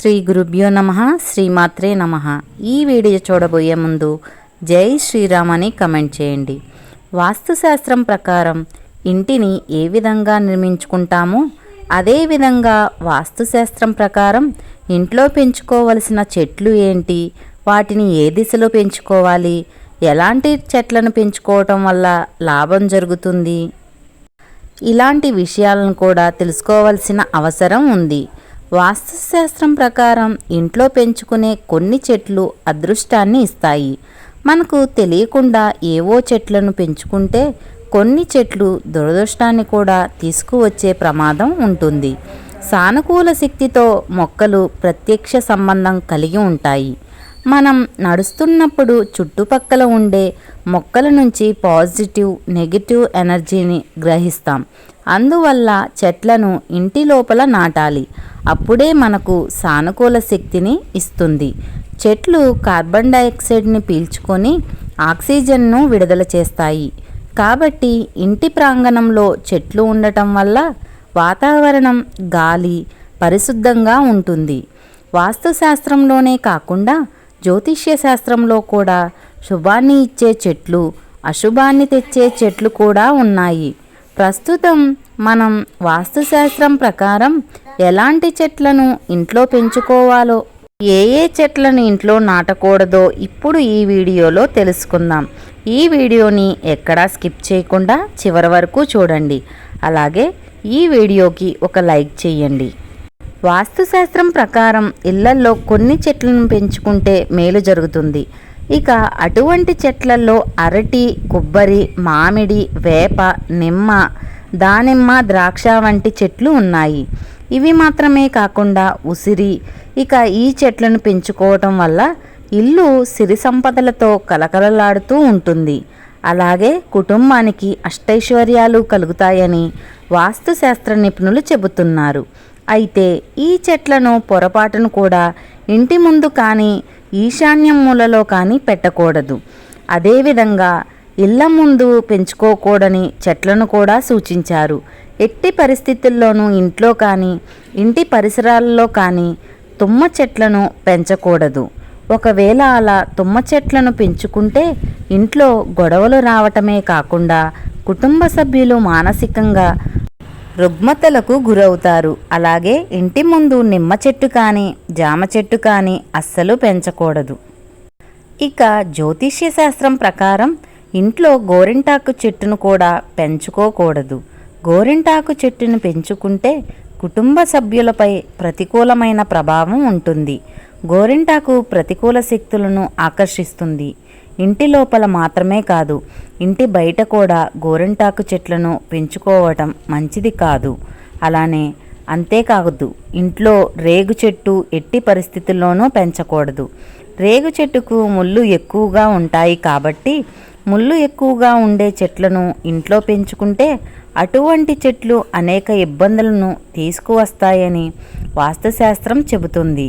శ్రీ గురుభ్యో నమ శ్రీమాత్రే నమ. ఈ వీడియో చూడబోయే ముందు జై శ్రీరామ్ అని కమెంట్ చేయండి. వాస్తుశాస్త్రం ప్రకారం ఇంటిని ఏ విధంగా నిర్మించుకుంటామో? అదేవిధంగా వాస్తుశాస్త్రం ప్రకారం ఇంట్లో పెంచుకోవలసిన చెట్లు ఏంటి? వాటిని ఏ దిశలో పెంచుకోవాలి? ఎలాంటి చెట్లను పెంచుకోవటం వల్ల లాభం జరుగుతుంది? ఇలాంటి విషయాలను కూడా తెలుసుకోవాల్సిన అవసరం ఉంది. వాస్తుశాస్త్రం ప్రకారం ఇంట్లో పెంచుకునే కొన్ని చెట్లు అదృష్టాన్ని ఇస్తాయి. మనకు తెలియకుండా ఏవో చెట్లను పెంచుకుంటే కొన్ని చెట్లు దురదృష్టాన్ని కూడా తీసుకువచ్చే ప్రమాదం ఉంటుంది. సానుకూల శక్తితో మొక్కలు ప్రత్యక్ష సంబంధం కలిగి ఉంటాయి. మనం నడుస్తున్నప్పుడు చుట్టుపక్కల ఉండే మొక్కల నుంచి పాజిటివ్ నెగిటివ్ ఎనర్జీని గ్రహిస్తాం. అందువల్ల చెట్లను ఇంటి లోపల నాటాలి. అప్పుడే మనకు సానుకూల శక్తిని ఇస్తుంది. చెట్లు కార్బన్ డైఆక్సైడ్ని పీల్చుకొని ఆక్సిజన్ను విడుదల చేస్తాయి. కాబట్టి ఇంటి ప్రాంగణంలో చెట్లు ఉండటం వల్ల వాతావరణం గాలి పరిశుద్ధంగా ఉంటుంది. వాస్తుశాస్త్రంలోనే కాకుండా జ్యోతిష్య శాస్త్రంలో కూడా శుభాన్ని ఇచ్చే చెట్లు అశుభాన్ని తెచ్చే చెట్లు కూడా ఉన్నాయి. ప్రస్తుతం మనం వాస్తుశాస్త్రం ప్రకారం ఎలాంటి చెట్లను ఇంట్లో పెంచుకోవాలో ఏ ఏ చెట్లను ఇంట్లో నాటకూడదో ఇప్పుడు ఈ వీడియోలో తెలుసుకుందాం. ఈ వీడియోని ఎక్కడా స్కిప్ చేయకుండా చివరి వరకు చూడండి. అలాగే ఈ వీడియోకి ఒక లైక్ చేయండి. వాస్తుశాస్త్రం ప్రకారం ఇళ్ళల్లో కొన్ని చెట్లను పెంచుకుంటే మేలు జరుగుతుంది. ఇక అటువంటి చెట్లలో అరటి కొబ్బరి మామిడి వేప నిమ్మ దానిమ్మ ద్రాక్ష వంటి చెట్లు ఉన్నాయి. ఇవి మాత్రమే కాకుండా ఉసిరి ఇక ఈ చెట్లను పెంచుకోవటం వల్ల ఇల్లు సిరి సంపదలతో కలకలలాడుతూ ఉంటుంది. అలాగే కుటుంబానికి అష్టైశ్వర్యాలు కలుగుతాయని వాస్తుశాస్త్ర నిపుణులు చెబుతున్నారు. అయితే ఈ చెట్లను పొరపాటును కూడా ఇంటి ముందు కానీ ఈశాన్యం మూలలో కానీ పెట్టకూడదు. అదేవిధంగా ఇళ్ళ ముందు పెంచుకోకూడని చెట్లను కూడా సూచించారు. ఎట్టి పరిస్థితుల్లోనూ ఇంట్లో కానీ ఇంటి పరిసరాల్లో కానీ తుమ్మ చెట్లను పెంచకూడదు. ఒకవేళ అలా తుమ్మ చెట్లను పెంచుకుంటే ఇంట్లో గొడవలు రావటమే కాకుండా కుటుంబ సభ్యులు మానసికంగా రుగ్మతలకు గురవుతారు. అలాగే ఇంటి ముందు నిమ్మ చెట్టు కానీ జామ చెట్టు కానీ అస్సలు పెంచకూడదు. ఇక జ్యోతిష్య శాస్త్రం ప్రకారం ఇంట్లో గోరింటాకు చెట్టును కూడా పెంచుకోకూడదు. గోరింటాకు చెట్టును పెంచుకుంటే కుటుంబ సభ్యులపై ప్రతికూలమైన ప్రభావం ఉంటుంది. గోరింటాకు ప్రతికూల శక్తులను ఆకర్షిస్తుంది. ఇంటి లోపల మాత్రమే కాదు ఇంటి బయట కూడా గోరింటాకు చెట్లను పెంచుకోవటం మంచిది కాదు. అలానే అంతేకాదు ఇంట్లో రేగు చెట్టు ఎట్టి పరిస్థితుల్లోనూ పెంచకూడదు. రేగు చెట్టుకు ముళ్ళు ఎక్కువగా ఉంటాయి కాబట్టి ముళ్ళు ఎక్కువగా ఉండే చెట్లను ఇంట్లో పెంచుకుంటే అటువంటి చెట్లు అనేక ఇబ్బందులను తీసుకువస్తాయని వాస్తుశాస్త్రం చెబుతుంది.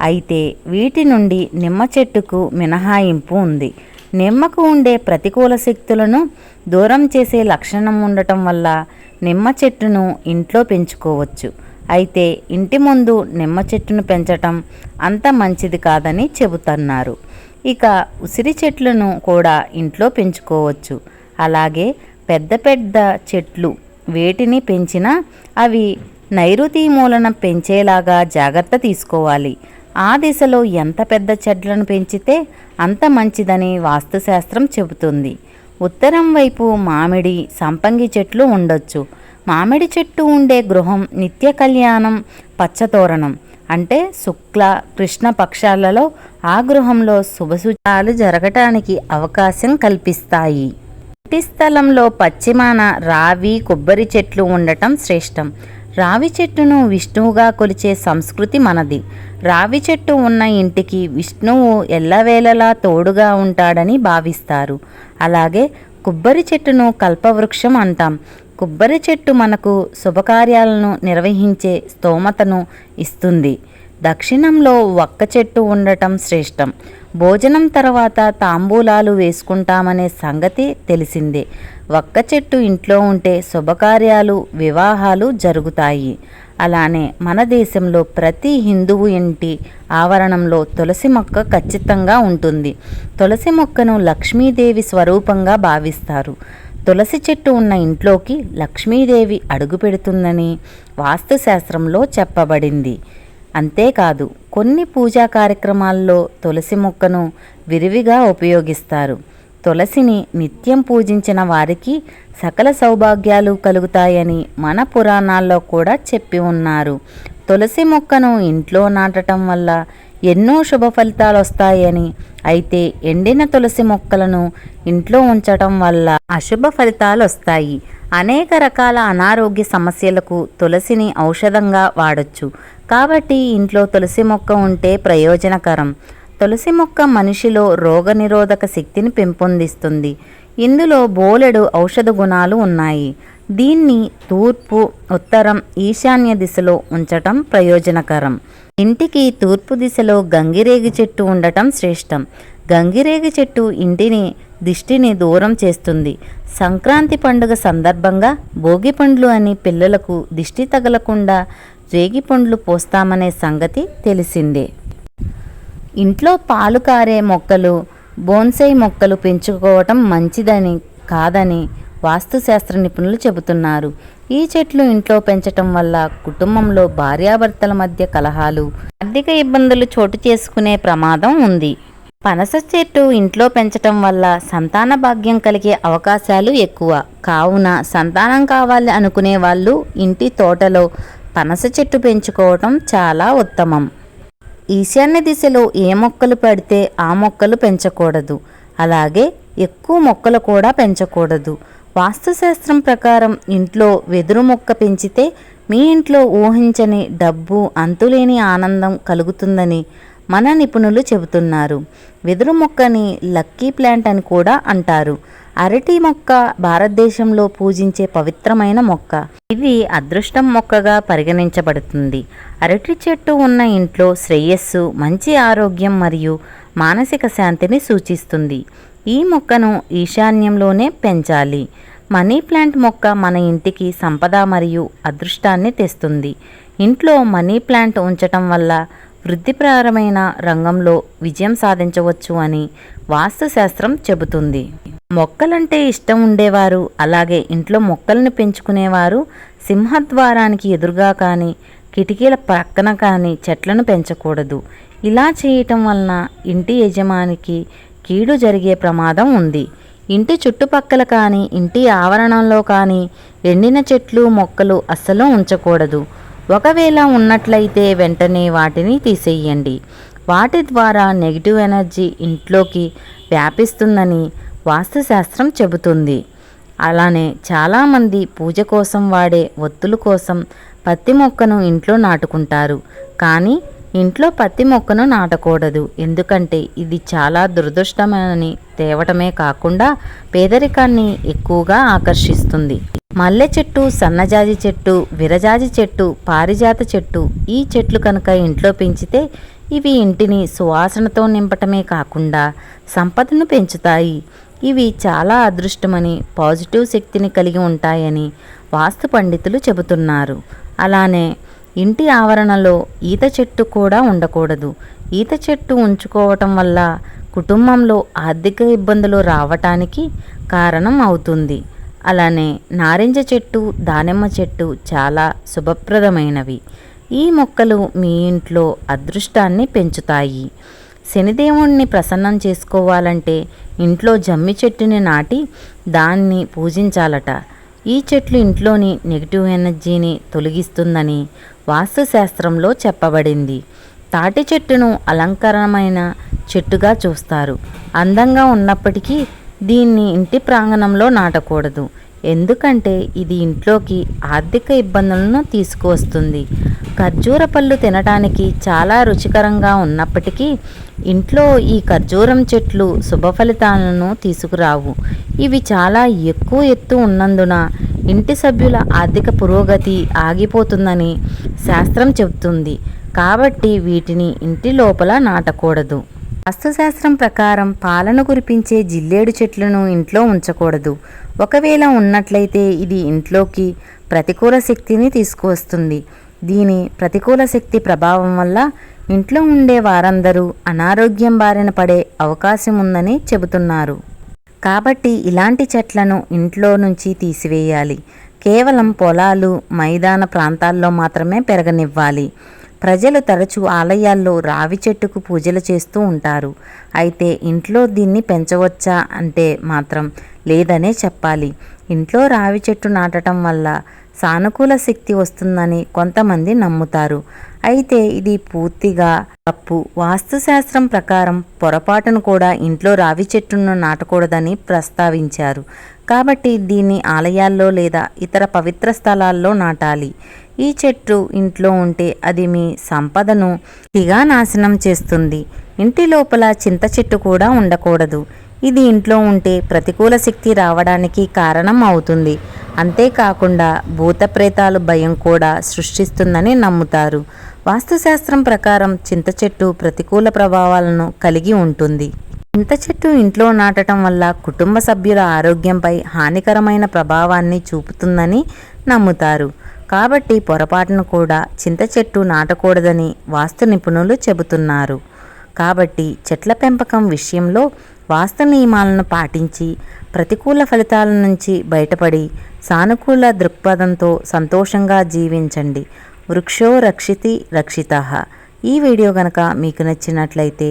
అయితే వీటి నుండి నిమ్మ చెట్టుకు మినహాయింపు ఉంది. నిమ్మకు ఉండే ప్రతికూల శక్తులను దూరం చేసే లక్షణం ఉండటం వల్ల నిమ్మ చెట్టును ఇంట్లో పెంచుకోవచ్చు. అయితే ఇంటి ముందు నిమ్మ చెట్టును పెంచటం అంత మంచిది కాదని చెబుతున్నారు. ఇక ఉసిరి చెట్లను కూడా ఇంట్లో పెంచుకోవచ్చు. అలాగే పెద్ద పెద్ద చెట్లు వేటిని పెంచినా అవి నైరుతి మూలన పెంచేలాగా జాగ్రత్త తీసుకోవాలి. ఆ దిశలో ఎంత పెద్ద చెట్లను పెంచితే అంత మంచిదని వాస్తుశాస్త్రం చెబుతుంది. ఉత్తరం వైపు మామిడి సంపంగి చెట్లు ఉండొచ్చు. మామిడి చెట్టు ఉండే గృహం నిత్య కళ్యాణం పచ్చతోరణం. అంటే శుక్ల కృష్ణ పక్షాలలో ఆ గృహంలో శుభసూచాలు జరగటానికి అవకాశం కల్పిస్తాయి. ఇంటి స్థలంలో పశ్చిమాన రావి కొబ్బరి చెట్లు ఉండటం శ్రేష్టం. రావి చెట్టును విష్ణువుగా కొలిచే సంస్కృతి మనది. రావి చెట్టు ఉన్న ఇంటికి విష్ణువు ఎల్లవేళలా తోడుగా ఉంటాడని భావిస్తారు. అలాగే కొబ్బరి చెట్టును కల్పవృక్షం అంటాం. కొబ్బరి చెట్టు మనకు శుభకార్యాలను నిర్వహించే స్తోమతను ఇస్తుంది. దక్షిణంలో ఒక్క చెట్టు ఉండటం శ్రేష్టం. భోజనం తర్వాత తాంబూలాలు వేసుకుంటామనే సంగతి తెలిసిందే. ఒక్క చెట్టు ఇంట్లో ఉంటే శుభకార్యాలు వివాహాలు జరుగుతాయి. అలానే మన దేశంలో ప్రతి హిందువు ఇంటి ఆవరణంలో తులసి మొక్క ఖచ్చితంగా ఉంటుంది. తులసి మొక్కను లక్ష్మీదేవి స్వరూపంగా భావిస్తారు. తులసి చెట్టు ఉన్న ఇంట్లోకి లక్ష్మీదేవి అడుగు పెడుతుందని వాస్తుశాస్త్రంలో చెప్పబడింది. అంతేకాదు కొన్ని పూజా కార్యక్రమాల్లో తులసి మొక్కను విరివిగా ఉపయోగిస్తారు. తులసిని నిత్యం పూజించిన వారికి సకల సౌభాగ్యాలు కలుగుతాయని మన పురాణాల్లో కూడా చెప్పి ఉన్నారు. తులసి మొక్కను ఇంట్లో నాటటం వల్ల ఎన్నో శుభ ఫలితాలు వస్తాయని అయితే ఎండిన తులసి మొక్కలను ఇంట్లో ఉంచటం వల్ల అశుభ ఫలితాలు వస్తాయి. అనేక రకాల అనారోగ్య సమస్యలకు తులసిని ఔషధంగా వాడచ్చు. కాబట్టి ఇంట్లో తులసి మొక్క ఉంటే ప్రయోజనకరం. తులసి మొక్క మనిషిలో రోగనిరోధక శక్తిని పెంపొందిస్తుంది. ఇందులో బోలెడు ఔషధ గుణాలు ఉన్నాయి. దీన్ని తూర్పు ఉత్తరం ఈశాన్య దిశలో ఉంచటం ప్రయోజనకరం. ఇంటికి తూర్పు దిశలో గంగిరేగి చెట్టు ఉండటం శ్రేష్టం. గంగిరేగి చెట్టు ఇంటిని దిష్టిని దూరం చేస్తుంది. సంక్రాంతి పండుగ సందర్భంగా భోగి పండ్లు అని పిల్లలకు దిష్టి తగలకుండా రేగి పండ్లు పోస్తామనే సంగతి తెలిసిందే. ఇంట్లో పాలు కారే మొక్కలు బోన్సై మొక్కలు పెంచుకోవటం మంచిదని కాదని వాస్తుశాస్త్ర నిపుణులు చెబుతున్నారు. ఈ చెట్లు ఇంట్లో పెంచటం వల్ల కుటుంబంలో భార్యాభర్తల మధ్య కలహాలు ఆర్థిక ఇబ్బందులు చోటు చేసుకునే ప్రమాదం ఉంది. పనస చెట్టు ఇంట్లో పెంచటం వల్ల సంతాన భాగ్యం కలిగే అవకాశాలు ఎక్కువ. కావున సంతానం కావాలి అనుకునే వాళ్ళు ఇంటి తోటలో పనస చెట్టు పెంచుకోవటం చాలా ఉత్తమం. ఈశాన్య దిశలో ఏ మొక్కలు పడితే ఆ మొక్కలు పెంచకూడదు. అలాగే ఎక్కువ మొక్కలు కూడా పెంచకూడదు. వాస్తుశాస్త్రం ప్రకారం ఇంట్లో వెదురు మొక్క పెంచితే మీ ఇంట్లో ఊహించని డబ్బు అంతులేని ఆనందం కలుగుతుందని మన నిపుణులు చెబుతున్నారు. వెదురు మొక్కని లక్కీ ప్లాంట్ అని కూడా అంటారు. అరటి మొక్క భారతదేశంలో పూజించే పవిత్రమైన మొక్క. ఇది అదృష్టం మొక్కగా పరిగణించబడుతుంది. అరటి చెట్టు ఉన్న ఇంట్లో శ్రేయస్సు మంచి ఆరోగ్యం మరియు మానసిక శాంతిని సూచిస్తుంది. ఈ మొక్కను ఈశాన్యంలోనే పెంచాలి. మనీ ప్లాంట్ మొక్క మన ఇంటికి సంపద మరియు అదృష్టాన్ని తెస్తుంది. ఇంట్లో మనీ ప్లాంట్ ఉంచటం వల్ల వృద్ధిప్రారమైన రంగంలో విజయం సాధించవచ్చు అని వాస్తుశాస్త్రం చెబుతుంది. మొక్కలంటే ఇష్టం ఉండేవారు. అలాగే ఇంట్లో మొక్కల్ని పెంచుకునేవారు. సింహద్వారానికి ఎదురుగా కానీ కిటికీల పక్కన కానీ చెట్లను పెంచకూడదు. ఇలా చేయటం వలన ఇంటి యజమానికి కీడు జరిగే ప్రమాదం ఉంది. ఇంటి చుట్టుపక్కల కానీ ఇంటి ఆవరణంలో కానీ ఎండిన చెట్లు మొక్కలు అస్సలు ఉంచకూడదు. ఒకవేళ ఉన్నట్లయితే వెంటనే వాటిని తీసేయండి. వాటి ద్వారా నెగిటివ్ ఎనర్జీ ఇంట్లోకి వ్యాపిస్తుందని వాస్తుశాస్త్రం చెబుతుంది. అలానే చాలామంది పూజ కోసం వాడే ఒత్తుల కోసం పత్తి మొక్కను ఇంట్లో నాటుకుంటారు. కానీ ఇంట్లో పత్తి మొక్కను నాటకూడదు. ఎందుకంటే ఇది చాలా దురదృష్టమని తేవటమే కాకుండా పేదరికాన్ని ఎక్కువగా ఆకర్షిస్తుంది. మల్లె చెట్టు సన్నజాజి చెట్టు విరజాజి చెట్టు పారిజాత చెట్టు ఈ చెట్లు కనుక ఇంట్లో పెంచితే ఇవి ఇంటిని సువాసనతో నింపటమే కాకుండా సంపదను పెంచుతాయి. ఇవి చాలా అదృష్టమని పాజిటివ్ శక్తిని కలిగి ఉంటాయని వాస్తు పండితులు చెబుతున్నారు. అలానే ఇంటి ఆవరణలో ఈత చెట్టు కూడా ఉండకూడదు. ఈత చెట్టు ఉంచుకోవటం వల్ల కుటుంబంలో ఆర్థిక ఇబ్బందులు రావటానికి కారణం అవుతుంది. అలానే నారింజ చెట్టు దానిమ్మ చెట్టు చాలా శుభప్రదమైనవి. ఈ మొక్కలు మీ ఇంట్లో అదృష్టాన్ని పెంచుతాయి. శనిదేవుణ్ణి ప్రసన్నం చేసుకోవాలంటే ఇంట్లో జమ్మి చెట్టుని నాటి దాన్ని పూజించాలట. ఈ చెట్లు ఇంట్లోని నెగిటివ్ ఎనర్జీని తొలగిస్తుందని వాస్తుశాస్త్రంలో చెప్పబడింది. తాటి చెట్టును అలంకరణమైన చెట్టుగా చూస్తారు. అందంగా ఉన్నప్పటికీ దీన్ని ఇంటి ప్రాంగణంలో నాటకూడదు. ఎందుకంటే ఇది ఇంట్లోకి ఆర్థిక ఇబ్బందులను తీసుకువస్తుంది. ఖర్జూర పళ్ళు తినడానికి చాలా రుచికరంగా ఉన్నప్పటికీ ఇంట్లో ఈ ఖర్జూరం చెట్లు శుభ ఫలితాలను తీసుకురావు. ఇవి చాలా ఎక్కువ ఎత్తు ఉన్నందున ఇంటి సభ్యుల ఆర్థిక పురోగతి ఆగిపోతుందని శాస్త్రం చెబుతుంది. కాబట్టి వీటిని ఇంటి లోపల నాటకూడదు. వాస్తుశాస్త్రం ప్రకారం పాలను కురిపించే జిల్లేడు చెట్లను ఇంట్లో ఉంచకూడదు. ఒకవేళ ఉన్నట్లయితే ఇది ఇంట్లోకి ప్రతికూల శక్తిని తీసుకువస్తుంది. దీని ప్రతికూల శక్తి ప్రభావం వల్ల ఇంట్లో ఉండే వారందరూ అనారోగ్యం బారిన పడే అవకాశం ఉందని చెబుతున్నారు. కాబట్టి ఇలాంటి చెట్లను ఇంట్లో నుంచి తీసివేయాలి. కేవలం పొలాలు మైదాన ప్రాంతాల్లో మాత్రమే పెరగనివ్వాలి. ప్రజలు తరచూ ఆలయాల్లో రావి చెట్టుకు పూజలు చేస్తూ ఉంటారు. అయితే ఇంట్లో దీన్ని పెంచవచ్చా అంటే మాత్రం లేదనే చెప్పాలి. ఇంట్లో రావి చెట్టు నాటడం వల్ల సానుకూల శక్తి వస్తుందని కొంతమంది నమ్ముతారు. అయితే ఇది పూర్తిగా తప్పు. వాస్తుశాస్త్రం ప్రకారం పొరపాటును కూడా ఇంట్లో రావి చెట్టును నాటకూడదని ప్రస్తావించారు. కాబట్టి దీన్ని ఆలయాల్లో లేదా ఇతర పవిత్ర స్థలాల్లో నాటాలి. ఈ చెట్టు ఇంట్లో ఉంటే అది మీ సంపదను తిగా నాశనం చేస్తుంది. ఇంటి లోపల చింత చెట్టు కూడా ఉండకూడదు. ఇది ఇంట్లో ఉంటే ప్రతికూల శక్తి రావడానికి కారణం అవుతుంది. అంతేకాకుండా భూత ప్రేతాలు భయం కూడా సృష్టిస్తుందని నమ్ముతారు. వాస్తుశాస్త్రం ప్రకారం చింత చెట్టు ప్రతికూల ప్రభావాలను కలిగి ఉంటుంది. చింత చెట్టు ఇంట్లో నాటడం వల్ల కుటుంబ సభ్యుల ఆరోగ్యంపై హానికరమైన ప్రభావాన్ని చూపుతుందని నమ్ముతారు. కాబట్టి పొరపాటును కూడా చింత చెట్టు నాటకూడదని వాస్తు నిపుణులు చెబుతున్నారు. కాబట్టి చెట్ల పెంపకం విషయంలో వాస్తు నియమాలను పాటించి ప్రతికూల ఫలితాల నుంచి బయటపడి సానుకూల దృక్పథంతో సంతోషంగా జీవించండి. వృక్షో రక్షితి రక్షిత. ఈ వీడియో కనుక మీకు నచ్చినట్లయితే